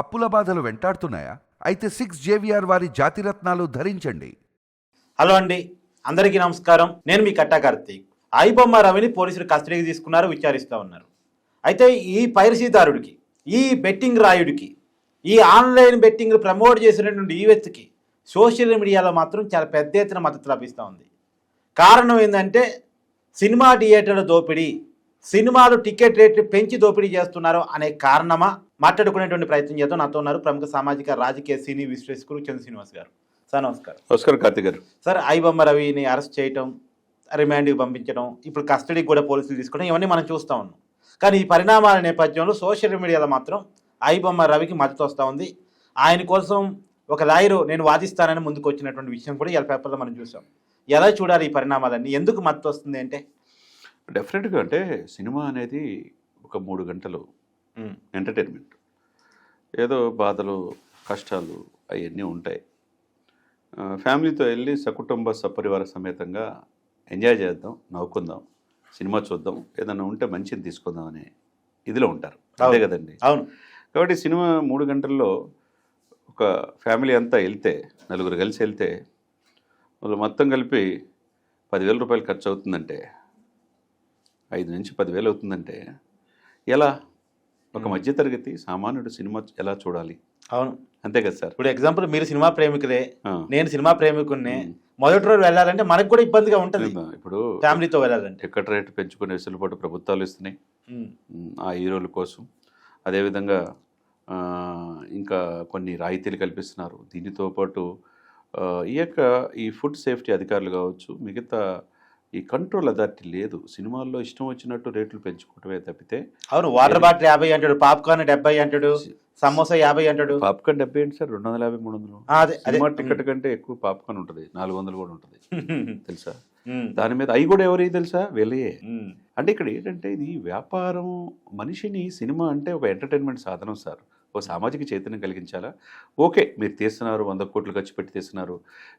అప్పుల బాధలు వెంటాడుతున్నాయా? అయితే సిక్స్ జేవిఆర్ వారి జాతిరత్నాలు ధరించండి. హలో అండి. అందరికీ నమస్కారం. నేను మీ కట్టా కార్తీక్. ఐబొమ్మ రవిని పోలీసులు కస్టడీకి తీసుకున్నారు విచారిస్తూ ఉన్నారు. అయితే ఈ పైరసీదారుడికి ఈ బెట్టింగ్ రాయుడికి ఈ ఆన్లైన్ బెట్టింగ్ ప్రమోట్ చేసినటువంటి ఈ వ్యక్తికి సోషల్ మీడియాలో మాత్రం చాలా పెద్ద ఎత్తున మద్దతు లభిస్తూ ఉంది. కారణం ఏంటంటే సినిమా థియేటర్ల దోపిడీ సినిమాలు టికెట్ రేట్లు పెంచి దోపిడీ చేస్తున్నారు అనే కారణమా? మాట్లాడుకునేటువంటి ప్రయత్నం చేద్దాం. నాతో ఉన్నారు ప్రముఖ సామాజిక రాజకీయ సినీ విశ్లేషకులు చంద్ర శ్రీనివాస్ గారు. సార్ నమస్కారం. నమస్కారం కార్తీక్ గారు. సార్ ఐబొమ్మ రవిని అరెస్ట్ చేయటం రిమాండ్కి పంపించడం ఇప్పుడు కస్టడీకి కూడా పోలీసులు తీసుకోవడం ఇవన్నీ మనం చూస్తూ ఉన్నాం. కానీ ఈ పరిణామాల నేపథ్యంలో సోషల్ మీడియాలో మాత్రం ఐబొమ్మ రవికి మద్దతు వస్తూ ఉంది. ఆయన కోసం ఒక లాయరు నేను వాదిస్తానని ముందుకు వచ్చినటువంటి విషయం కూడా ఇలా పేపర్లో మనం చూసాం. ఎలా చూడాలి ఈ పరిణామాలన్నీ? ఎందుకు మద్దతు వస్తుంది అంటే? డెఫినెట్గా అంటే సినిమా అనేది ఒక మూడు గంటలు ఎంటర్టైన్మెంట్ ఏదో బాధలు కష్టాలు అవన్నీ ఉంటాయి. ఫ్యామిలీతో వెళ్ళి సకుటుంబ సపరివార సమేతంగా ఎంజాయ్ చేద్దాం నవ్వుకుందాం సినిమా చూద్దాం ఏదైనా ఉంటే మంచిది తీసుకుందాం అనే ఇదిలో ఉంటారు. అవును. కదండి? అవును. కాబట్టి సినిమా మూడు గంటల్లో ఒక ఫ్యామిలీ అంతా వెళ్తే నలుగురు కలిసి వెళ్తే వాళ్ళు మొత్తం కలిపి పదివేల రూపాయలు ఖర్చు అవుతుందంటే ఐదు నుంచి పదివేలు అవుతుందంటే ఎలా? ఒక. మధ్యతరగతి సామాన్యుడు సినిమా ఎలా చూడాలి? అవును. అంతే కదా సార్. ఇప్పుడు ఎగ్జాంపుల్ మీరు సినిమా ప్రేమికులే. నేను సినిమా ప్రేమికున్నే మ్మ్. మొదటి రోజు వెళ్ళాలంటే మనకు కూడా ఇబ్బందిగా ఉంటుంది. ఇప్పుడు ఫ్యామిలీతో వెళ్ళాలంటే. టికెట్ రేటు పెంచుకునే వెసులుబాటు ప్రభుత్వాలు ఇస్తున్నాయి. ఆ హీరోల కోసం. అదేవిధంగా ఇంకా కొన్ని రాయితీలు కల్పిస్తున్నారు. దీనితో పాటు ఈ యొక్క ఈ ఫుడ్ సేఫ్టీ అధికారులు కావచ్చు మిగతా ఈ కంట్రోల్ అథారిటీ లేదు. సినిమాల్లో ఇష్టం వచ్చినట్టు రేట్లు పెంచుకోవటమే తప్పితే అవును వాటర్ బాటిల్ యాభై అంటాడు పాప్కార్న్ డెబ్బై అంటాడు సమోసా యాభై అంటాడు. పాప్కార్న్ డెబ్బై ఏంటి సార్ రెండు వందల యాభై మూడు వందలు సినిమా టికెట్ కంటే ఎక్కువ పాప్కార్న్ ఉంటుంది నాలుగు వందలు కూడా ఉంటుంది. తెలుసా. దాని మీద అవి కూడా ఎవరి తెలుసా? వెళ్ళయే. అంటే ఇక్కడ ఏంటంటే ఇది వ్యాపారం మనిషిని సినిమా అంటే ఒక ఎంటర్టైన్మెంట్ సాధనం సార్. ఒక సామాజిక చైతన్యం కలిగించాలా? ఓకే మీరు తీస్తున్నారు వంద కోట్లు ఖర్చు పెట్టి తీస్తున్నారు.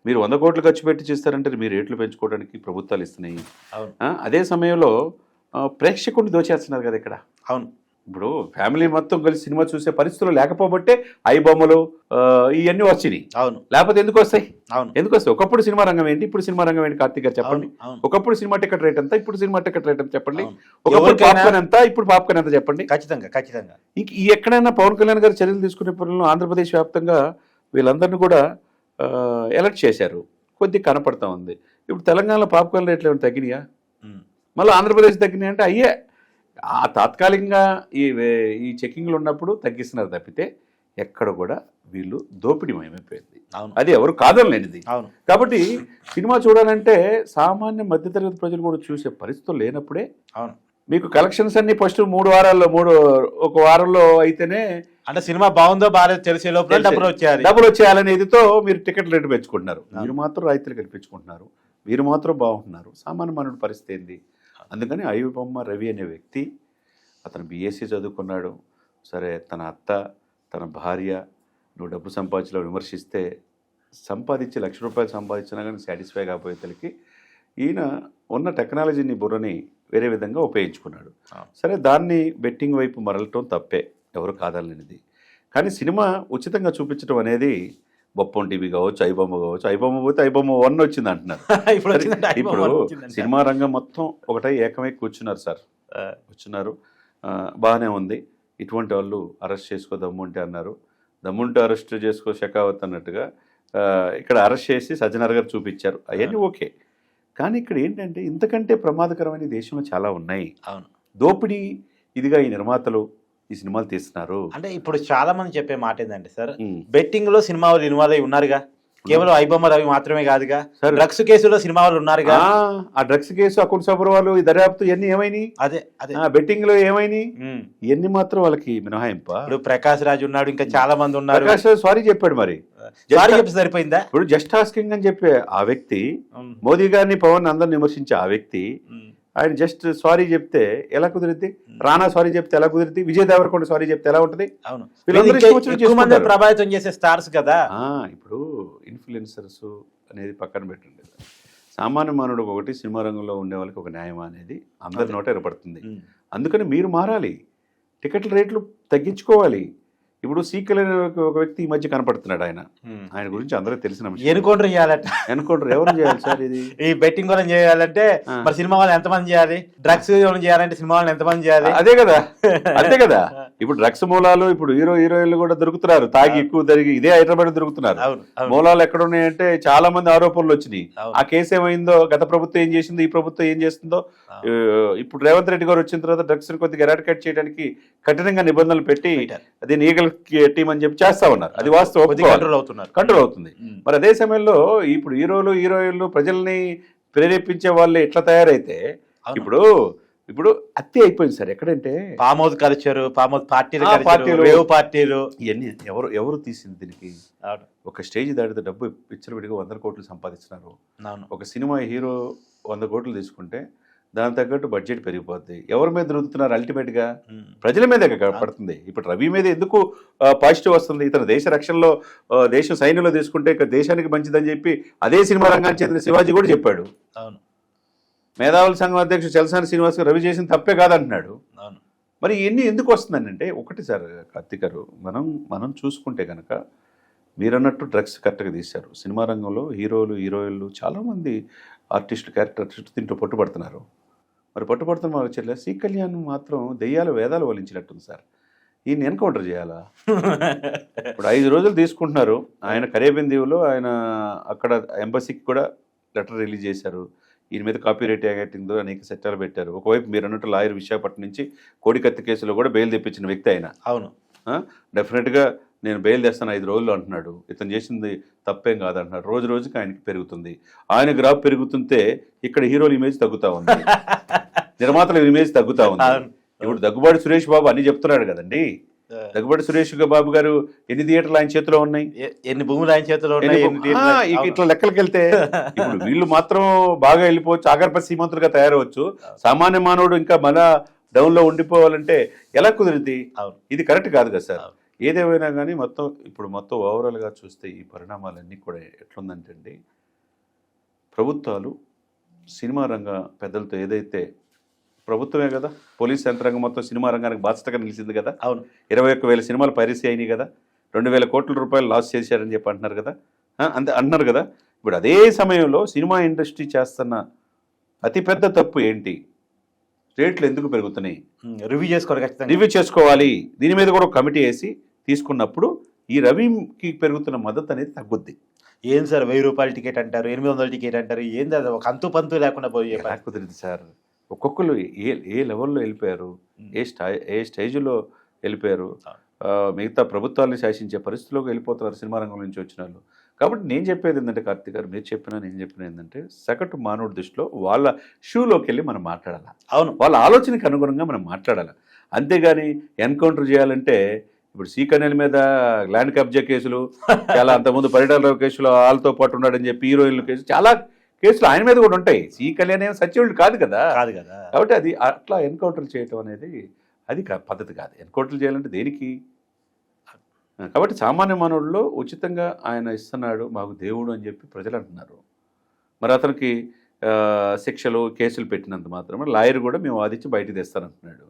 మీరు వంద కోట్లు ఖర్చు పెట్టి చేస్తారంటే మీ రేట్లు పెంచుకోవడానికి ప్రభుత్వాలు ఇస్తున్నాయి. అదే సమయంలో ప్రేక్షకుడిని దోచేస్తున్నారు కదా ఇక్కడ. అవును. ఇప్పుడు ఫ్యామిలీ మొత్తం కలిసి సినిమా చూసే పరిస్థితులు లేకపోబట్టే ఐ బొమ్మలు ఇవన్నీ వచ్చినాయి. అవును. లేకపోతే ఎందుకు వస్తాయి? అవును. ఎందుకు వస్తాయి? ఒకప్పుడు సినిమా రంగం ఏంటి? ఇప్పుడు సినిమా రంగం ఏంటి? కార్తీక్ గారు చెప్పండి. ఒకప్పుడు సినిమా టికెట్ రేట్ ఎంత? ఇప్పుడు సినిమా టికెట్ రేట్ ఎంత చెప్పండి. ఒకప్పుడు పాప్కార్న్ ఎంత? ఇప్పుడు పాప్కార్న్ ఎంత చెప్పండి. ఖచ్చితంగా ఖచ్చితంగా. ఇంక ఈ ఎక్కడైనా పవన్ కళ్యాణ్ గారు చర్యలు తీసుకునే పనులను ఆంధ్రప్రదేశ్ వ్యాప్తంగా వీళ్ళందరినీ కూడా ఎలక్ట్ చేశారు. కొద్ది కనపడతా ఉంది. ఇప్పుడు తెలంగాణలో పాప్కార్న్ రేట్లు ఏమైనా తగ్గినాయా. మళ్ళీ ఆంధ్రప్రదేశ్ తగ్గినాయి అంటే అయ్యే ఆ తాత్కాలికంగా ఈ ఈ చెకింగ్లు ఉన్నప్పుడు తగ్గిస్తున్నారు తప్పితే ఎక్కడ కూడా వీళ్ళు దోపిడీమయమైపోయింది అవును. అది ఎవరు కాదనలేనిది అవును. కాబట్టి సినిమా చూడాలంటే సామాన్య మధ్యతరగతి ప్రజలు కూడా చూసే పరిస్థితులు లేనప్పుడే అవును. మీకు కలెక్షన్స్ అన్ని ఫస్ట్ మూడు వారాల్లో మూడు ఒక వారంలో అయితేనే అంటే సినిమా బాగుందో బాగాలేదో తెలిసే లోపల. డబ్బులు వచ్చేయాలి. డబ్బులు వచ్చేయాలనే ఇదితో మీరు టికెట్ రేటు పెంచుకుంటున్నారు. మీరు మాత్రం రైతులు కల్పించుకుంటున్నారు. మీరు మాత్రం బాగుంటున్నారు. సామాన్య మానవుడి పరిస్థితి ఏంది? అందుకని అయ్యబొమ్మ రవి అనే వ్యక్తి అతను బీఎస్సీ చదువుకున్నాడు. సరే తన అత్త తన భార్య నువ్వు డబ్బు సంపాదించలో విమర్శిస్తే సంపాదించి లక్ష రూపాయలు సంపాదించినా కానీ సాటిస్ఫై కాకపోయేతలకి ఈయన ఉన్న టెక్నాలజీని బుర్రని వేరే విధంగా ఉపయోగించుకున్నాడు. సరే దాన్ని బెట్టింగ్ వైపు మరలటం తప్పే ఎవరు కాదనలేనిది. కానీ సినిమా ఉచితంగా చూపించడం అనేది బొప్పం టీవీ కావచ్చు ఐబొమ్మ కావచ్చు. ఐబొమ్మ పోతే ఐబొమ్మ వన్ వచ్చింది అంటున్నారు. ఇప్పుడు. సినిమా రంగం మొత్తం ఒకటై ఏకమై కూర్చున్నారు సార్. ఆ, బాగానే ఉంది. ఇటువంటి వాళ్ళు అరెస్ట్ చేసుకో దమ్ముంటే అన్నారు. దమ్ముంటే అరెస్ట్ చేసుకో షెకావత్ అన్నట్టుగా ఇక్కడ అరెస్ట్ చేసి సజ్జనర్ గారు చూపించారు. అవన్నీ ఓకే. కానీ ఇక్కడ ఏంటంటే ఇంతకంటే ప్రమాదకరమైన దేశంలో చాలా ఉన్నాయి. అవును. దోపిడీ ఇదిగా ఈ నిర్మాతలు ఈ సినిమాలు తీస్తున్నారు. అంటే ఇప్పుడు చాలా మంది చెప్పే మాట ఏంటంటే సార్. బెట్టింగ్లో సినిమా వాళ్ళు ఇన్వాల్వ్ అయి ఉన్నారుగా కేవలం ఐబొమ్మ రవి మాత్రమే కాదుగా? డ్రగ్స్ కేసులో సినిమా వాళ్ళు ఉన్నారుగా? ఆ, డ్రగ్స్ కేసు అకౌంట్ సబర్వాలు ఈ దర్యాప్తు ఇవన్నీ ఏమైనాయి? అదే అదే. బెట్టింగ్లో ఏమైనాయి. ఇవన్నీ మాత్రం వాళ్ళకి మినహాయింప? ఇప్పుడు ప్రకాష్ రాజ్ ఉన్నాడు ఇంకా చాలా మంది ఉన్నారు. ప్రకాష్ సారీ చెప్పాడు మరి. సారీ చెప్పి సరిపోయిందా? ఇప్పుడు జస్ట్ ఆస్కింగ్ అని చెప్పే ఆ వ్యక్తి. మోదీ గారిని పవన్ అందరిని విమర్శించే ఆ వ్యక్తి. ఆయన జస్ట్ సారీ చెప్తే ఎలా కుదిరిద్ది? రానా సారీ చెప్తే ఎలా కుదిరిద్ది? విజయ్ దేవరకొండ సారీ చెప్తే ఎలా ఉంటది? అవును. ప్రభావితం చేసే స్టార్స్ కదా. ఇప్పుడు ఇన్ఫ్లుయెన్సర్స్ అనేది పక్కన పెట్టండి. సామాన్య మానవుడు ఒకటి సినిమా రంగంలో ఉండే వాళ్ళకి ఒక న్యాయం అనేది అందరి అదే. నోట ఏర్పడుతుంది. అందుకని మీరు మారాలి. టికెట్ల రేట్లు తగ్గించుకోవాలి. ఇప్పుడు సీకల్ అనే ఒక వ్యక్తి ఈ మధ్య కనపడుతున్నాడు ఆయన. ఆయన గురించి అందరికీ తెలిసిన. ఎన్కౌంటర్ చేయాలంట. ఎన్కౌంటర్ ఎవరు చేయాలి సార్ ఇది? ఈ బెట్టింగ్ వాళ్ళని చేయాలంటే. మరి సినిమా వాళ్ళని ఎంతమంది చేయాలి? డ్రగ్స్ చేయాలంటే సినిమా వాళ్ళని ఎంతమంది చేయాలి? అదే కదా. అంతే కదా. ఇప్పుడు డ్రగ్స్ మూలాలు ఇప్పుడు హీరో హీరోయిన్లు కూడా దొరుకుతున్నారు. తాగి ఎక్కువ జరిగి ఇదే హైదరాబాద్ దొరుకుతున్నారు. మూలాలు ఎక్కడ ఉన్నాయంటే చాలా మంది ఆరోపణలు వచ్చినాయి. ఆ కేసు ఏమైందో గత ప్రభుత్వం ఏం చేసిందో ఈ ప్రభుత్వం ఏం చేస్తుందో ఇప్పుడు రేవంత్ రెడ్డి గారు వచ్చిన తర్వాత డ్రగ్స్ కొద్దిగా ఎరాడికేట్ చేయడానికి కఠినంగా నిబంధనలు పెట్టి పెట్టారు. అది టీం అని చెప్పి చేస్తా ఉన్నారు. అది వాస్తవం. కంట్రోల్ అవుతున్నారు. కంట్రోల్ అవుతుంది. ఉమ్. మరి అదే సమయంలో ఇప్పుడు హీరోలు హీరోయిన్లు ప్రజల్ని ప్రేరేపించే వాళ్ళు ఎట్లా తయారైతే. ఇప్పుడు ఇప్పుడు అత్తి అయిపోయింది సార్. ఎక్కడంటే హౌస్ కల్చరు హౌస్ పార్టీలు పార్టీలు. పార్టీలు. ఇవన్నీ ఎవరు ఎవరు తీసింది దీనికి? ఒక స్టేజ్ దాటితే డబ్బు పిచ్చర్ విడిగా వందల కోట్లు సంపాదిస్తున్నారు. ఒక సినిమా హీరో వంద కోట్లు తీసుకుంటే దాని తగ్గట్టు బడ్జెట్ పెరిగిపోద్ది. ఎవరి మీద రుద్దుతున్నారు అల్టిమేట్గా ఉమ్. ప్రజల మీదే పడుతుంది. ఇప్పుడు రవి మీద ఎందుకు పాజిటివ్ వస్తుంది? ఇతను దేశ రక్షణలో దేశం సైన్యంలో తీసుకుంటే ఇక దేశానికి మంచిదని చెప్పి అదే సినిమా రంగానికి చెందిన శివాజీ కూడా చెప్పాడు. అవును. మేధావుల సంఘం అధ్యక్షుడు చలసాని శ్రీనివాస్ రవి చేసిన తప్పే కాదంటున్నాడు. అవును. మరి ఇవన్నీ ఎందుకు వస్తుందంటే ఒకటి సార్ కార్తిక్ గారు మనం మనం చూసుకుంటే కనుక మీరన్నట్టు డ్రగ్స్ కరెక్ట్గా తీశారు. సినిమా రంగంలో హీరోలు హీరోయిన్లు చాలామంది ఆర్టిస్టులు క్యారెక్టర్ ఆర్టిస్టులు దీంట్లో పట్టుబడుతున్నారు. మరి పట్టుబడుతున్న వాళ్ళ చెల్లె సి కళ్యాణ్ మాత్రం దెయ్యాలు వేదాలు వలించినట్టుంది సార్. ఈయన ఎన్కౌంటర్ చేయాలా? ఇప్పుడు ఐదు రోజులు తీసుకుంటున్నారు. ఆయన కరేబియన్ దీవులో ఆయన అక్కడ ఎంబసీకి కూడా లెటర్ రిలీజ్ చేశారు. ఈయన మీద కాపీ రైట్ యాక్టింగ్ అనేక చట్టాలు పెట్టారు. ఒకవైపు మీరు అన్నట్టు లాయర్ విశాఖపట్నం నుంచి కోడికత్తి కేసులో కూడా బెయిల్ తెప్పించిన వ్యక్తి ఆయన. అవును. డెఫినెట్గా నేను బెయిల్ తెస్తాను ఐదు రోజులు అంటున్నాడు. ఇతను చేసింది తప్పేం కాదంటున్నాడు. రోజు రోజుకి ఆయనకి పెరుగుతుంది. ఆయన గ్రాఫ్ పెరుగుతుంటే ఇక్కడ హీరోల ఇమేజ్ తగ్గుతా ఉంది. నిర్మాతల ఇమేజ్ తగ్గుతా ఉంది. ఇప్పుడు దగ్గుబాటి సురేష్ బాబు అన్ని చెప్తున్నాడు కదండి. దగ్గుబాటి సురేష్ బాబు గారు ఎన్ని థియేటర్లు ఆయన చేతిలో ఉన్నాయి? ఎన్ని భూములు ఆయన చేతిలో ఉన్నాయి. ఇట్లా లెక్కలకి వెళ్తే ఇప్పుడు వీళ్ళు మాత్రం బాగా వెళ్ళిపోవచ్చు ఆగర్భ సీమంతులుగా తయారవచ్చు. సామాన్య మానవుడు ఇంకా మన డౌన్లో ఉండిపోవాలంటే ఎలా కుదిరింది ఇది కరెక్ట్ కాదు కదా సార్. ఏదేమైనా కానీ మొత్తం ఇప్పుడు మొత్తం ఓవరాల్గా చూస్తే ఈ పరిణామాలన్నీ కూడా ఎట్లుందంటే అండి ప్రభుత్వాలు సినిమా రంగ పెద్దలతో ఏదైతే ప్రభుత్వమే కదా పోలీస్ యంత్రాంగం మొత్తం సినిమా రంగానికి బాధ్యతగా నిలిచింది కదా. అవును. ఇరవై ఒక్క వేల సినిమాలు పైరసీ అయినాయి కదా. రెండు వేల కోట్ల రూపాయలు లాస్ చేశారని చెప్పి అంటున్నారు కదా. అంతే అంటున్నారు కదా. ఇప్పుడు అదే సమయంలో సినిమా ఇండస్ట్రీ చేస్తున్న అతిపెద్ద తప్పు ఏంటి? రేట్లు ఎందుకు పెరుగుతున్నాయి? రివ్యూ ఖచ్చితంగా. రివ్యూ చేసుకోవాలి. దీని మీద కూడా ఒక కమిటీ వేసి తీసుకున్నప్పుడు ఈ రవికి పెరుగుతున్న మద్దతు అనేది తగ్గుద్ది. ఏం సార్ వెయ్యి రూపాయల టికెట్ అంటారు ఎనిమిది వందల టికెట్ అంటారు ఏంది అది ఒక అంతు పంతు లేకుండా పోయి కుదిరింది సార్. ఒక్కొక్కరు ఏ ఏ లెవెల్లో వెళ్ళిపోయారు ఏ స్టా ఏ స్టేజ్లో వెళ్ళిపోయారు మిగతా ప్రభుత్వాలను శాసించే పరిస్థితిలోకి వెళ్ళిపోతున్నారు సినిమా రంగం నుంచి వచ్చిన వాళ్ళు. కాబట్టి నేను చెప్పేది ఏంటంటే కార్తీక్ గారు మీరు చెప్పినా నేను చెప్పిన ఏంటంటే సగటు మానవుడి దృష్టిలో వాళ్ళ షూలోకి వెళ్ళి మనం మాట్లాడాలి? అవును. వాళ్ళ ఆలోచనకి అనుగుణంగా మనం మాట్లాడాలి? అంతేగాని ఎన్కౌంటర్ చేయాలంటే ఇప్పుడు సీకన్నెల మీద ల్యాండ్ కబ్జా కేసులు చాలా అంతకుముందు పరిటాల కేసులు వాళ్ళతో పాటు ఉన్నాడని చెప్పి హీరోయిన్ల కేసు చాలా కేసులు ఆయన మీద కూడా ఉంటాయి. సీ కళ్యాణ్ ఏం సత్యుడు కాదు కదా. కాదు కదా. కాబట్టి అది అట్లా ఎన్కౌంటర్ చేయటం అనేది అది పద్ధతి కాదు. ఎన్కౌంటర్ చేయాలంటే దేనికి? కాబట్టి సామాన్య మానవుల్లో ఉచితంగా ఆయన ఇస్తున్నాడు మాకు దేవుడు అని చెప్పి ప్రజలు అంటున్నారు. మరి అతనికి శిక్షలు కేసులు పెట్టినంత మాత్రమే లాయర్ కూడా మేము వాదించి బయటికి తెస్తానంటున్నాడు.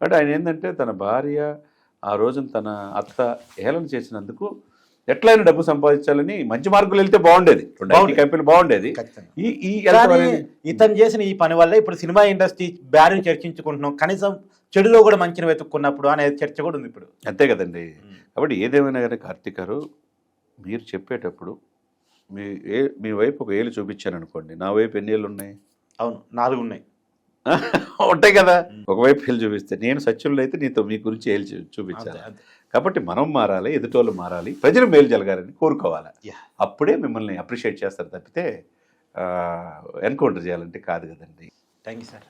కాబట్టి ఆయన ఏంటంటే తన భార్య ఆ రోజున తన అత్త హేళన చేసినందుకు ఎట్లయినా డబ్బు సంపాదించాలని మంచి మార్కులు వెళ్తే బాగుండేది. రెండు బాగుండేది. ఈ ఇతను చేసిన ఈ పని వల్ల ఇప్పుడు సినిమా ఇండస్ట్రీ బ్యాడ్ని చర్చించుకుంటున్నాం. కనీసం చెడులో కూడా మంచిని వెతుక్కున్నప్పుడు అనే చర్చ కూడా ఉంది ఇప్పుడు. అంతే కదండి. కాబట్టి ఏదేమైనా కానీ కార్తీక్ గారు మీరు చెప్పేటప్పుడు మీ ఏ మీ వైపు ఒక ఏళ్ళు చూపించాను అనుకోండి నా వైపు ఎన్ని ఏళ్ళు ఉన్నాయి? అవును నాలుగు ఉన్నాయి. ఉంటాయి కదా. ఒకవైపు ఏళ్ళు చూపిస్తే నేను సత్యంలో అయితే నీతో మీ గురించి ఏళ్ళు చూ- అంతే, చూపించాను అంతే. కాబట్టి మనం మారాలి ఎదుటోళ్ళు మారాలి ప్రజలు మేలు జరగాలని కోరుకోవాలి. అప్పుడే మిమ్మల్ని అప్రిషియేట్ చేస్తారు తప్పితే ఎన్కౌంటర్ చేయాలంటే కాదు కదండి థ్యాంక్ యూ సార్